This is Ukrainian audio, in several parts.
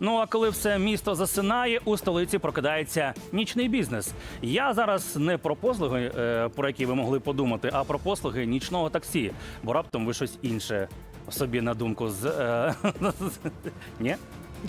Ну а коли все місто засинає, у столиці прокидається нічний бізнес. Я зараз не про послуги, е, про які ви могли подумати, а про послуги нічного таксі. Бо раптом ви щось інше собі на думку з е, ні.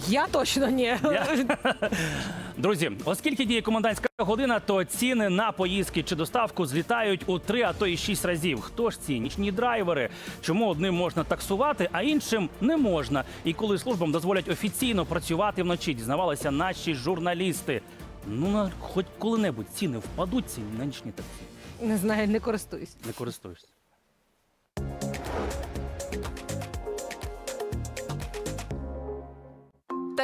Я точно ні. Друзі, оскільки діє комендантська година, то ціни на поїздки чи доставку злітають у три, а то й шість разів. Хто ж ці нічні драйвери? Чому одним можна таксувати, а іншим не можна? І коли службам дозволять офіційно працювати вночі, дізнавалися наші журналісти. Ну на хоч коли-небудь ціни впадуть ці на нічні таксі. Не знаю, не користуюсь. Не користуєшся.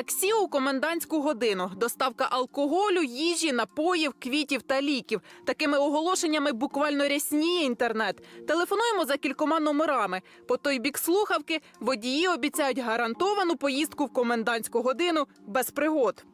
Таксі у комендантську годину, доставка алкоголю, їжі, напоїв, квітів та ліків. Такими оголошеннями буквально рясніє інтернет. Телефонуємо за кількома номерами. По той бік слухавки водії обіцяють гарантовану поїздку в комендантську годину без пригод.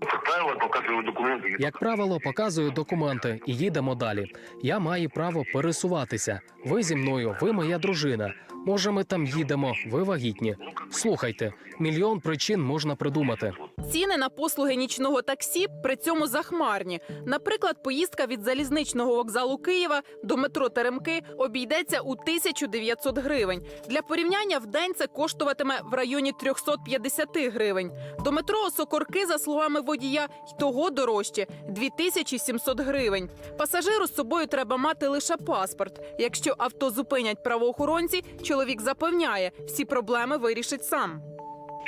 Как правило, показываю документы. Як правило, показую документи і їдемо далі. Я маю право пересуватися. Ви зі мною, ви моя дружина. Може, ми там їдемо, ви вагітні. Слухайте, мільйон причин можна придумати. Ціни на послуги нічного таксі при цьому захмарні. Наприклад, поїздка від залізничного вокзалу Києва до метро Теремки обійдеться у 1900 гривень. Для порівняння в день це коштуватиме в районі 350 гривень. До метро Сокорки, за словами водія, й того дорожче 2700 гривень. Пасажиру з собою треба мати лише паспорт. Якщо авто зупинять правоохоронці, чоловік запевняє, всі проблеми вирішить сам.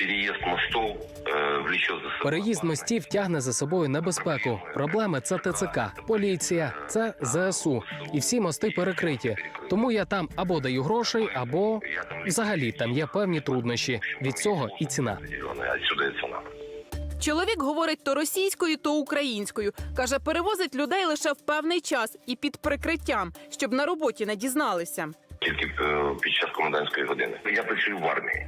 Переезд мостов э, влечет за собой. Переїзд мостів тягне за собою небезпеку. Проблеми це ТЦК, поліція, це ЗСУ. І всі мости перекриті. Тому я там або даю грошей, або взагалі там є певні труднощі. Від цього і ціна. Отсюда и цена. Чоловік говорить то російською, то українською. Каже, перевозить людей лише в певний час і під прикриттям, щоб на роботі не дізналися. Тільки е, під час комендантської години. Я працюю в армії.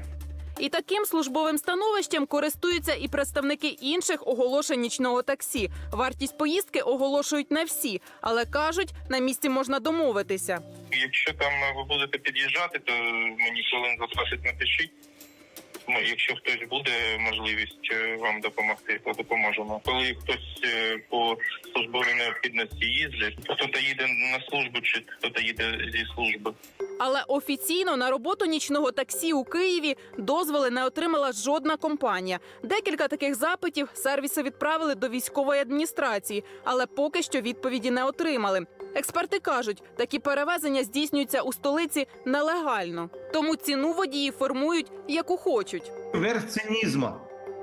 І таким службовим становищем користуються і представники інших оголошень нічного таксі. Вартість поїздки оголошують не всі, але кажуть, на місці можна домовитися. Якщо там ви будете під'їжджати, то мені хвилин за 20 напишіть. Ну, якщо хтось буде можливість е, вам допомогти, то допоможемо. Коли хтось е, по службовій необхідності їздить, хтось їде на службу, чи хтось їде зі служби. Але офіційно на роботу нічного таксі у Києві дозволи не отримала жодна компанія. Декілька таких запитів сервіси відправили до військової адміністрації, але поки що відповіді не отримали. Експерти кажуть, такі перевезення здійснюються у столиці нелегально, тому ціну водії формують яку хочуть. верх цинізма.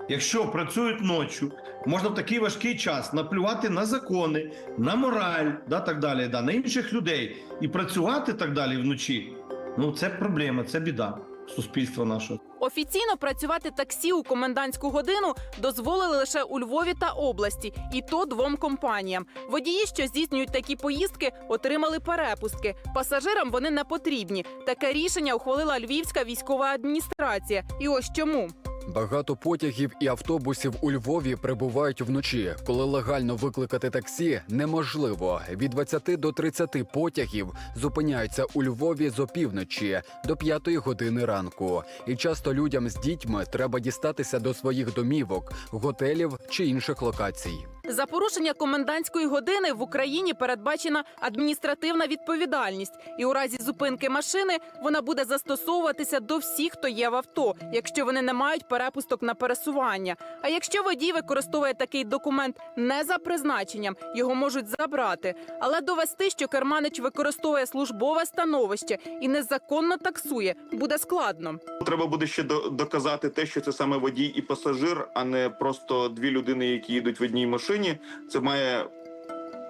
Якщо працюють ночі, можна в такий важкий час наплювати на закони, на мораль, да, так далі, да, на інших людей і працювати так далі вночі. Ну це проблема, це біда суспільства нашого. Офіційно працювати таксі у комендантську годину дозволили лише у Львові та області, і то двом компаніям. Водії, що здійснюють такі поїздки, отримали перепустки. Пасажирам вони не потрібні. Таке рішення ухвалила Львівська військова адміністрація. І ось чому. Багато потягів і автобусів у Львові прибувають вночі, коли легально викликати таксі неможливо. Від 20 до 30 потягів зупиняються у Львові з опівночі до 5 години ранку. І часто людям з дітьми треба дістатися до своїх домівок, готелів чи інших локацій. За порушення комендантської години в Україні передбачена адміністративна відповідальність, і у разі зупинки машини вона буде застосовуватися до всіх, хто є в авто, якщо вони не мають перепусток на пересування. А якщо водій використовує такий документ не за призначенням, його можуть забрати. Але довести, що керманич використовує службове становище і незаконно таксує, буде складно. Треба буде ще до- доказати те, що це саме водій і пасажир, а не просто дві людини, які їдуть в одній машині. Це має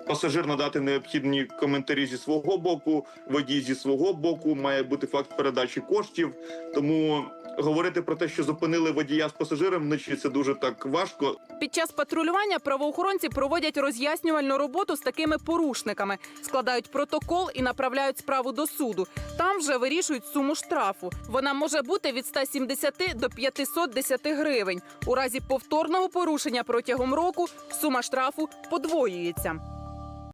пасажир надати необхідні коментарі зі свого боку, водій зі свого боку. Має бути факт передачі коштів. Тому говорити про те, що зупинили водія з пасажиром вночі, це дуже так важко. Під час патрулювання правоохоронці проводять роз'яснювальну роботу з такими порушниками, складають протокол і направляють справу до суду. Там вже вирішують суму штрафу. Вона може бути від 170 до 510 гривень. У разі повторного порушення протягом року сума штрафу подвоюється.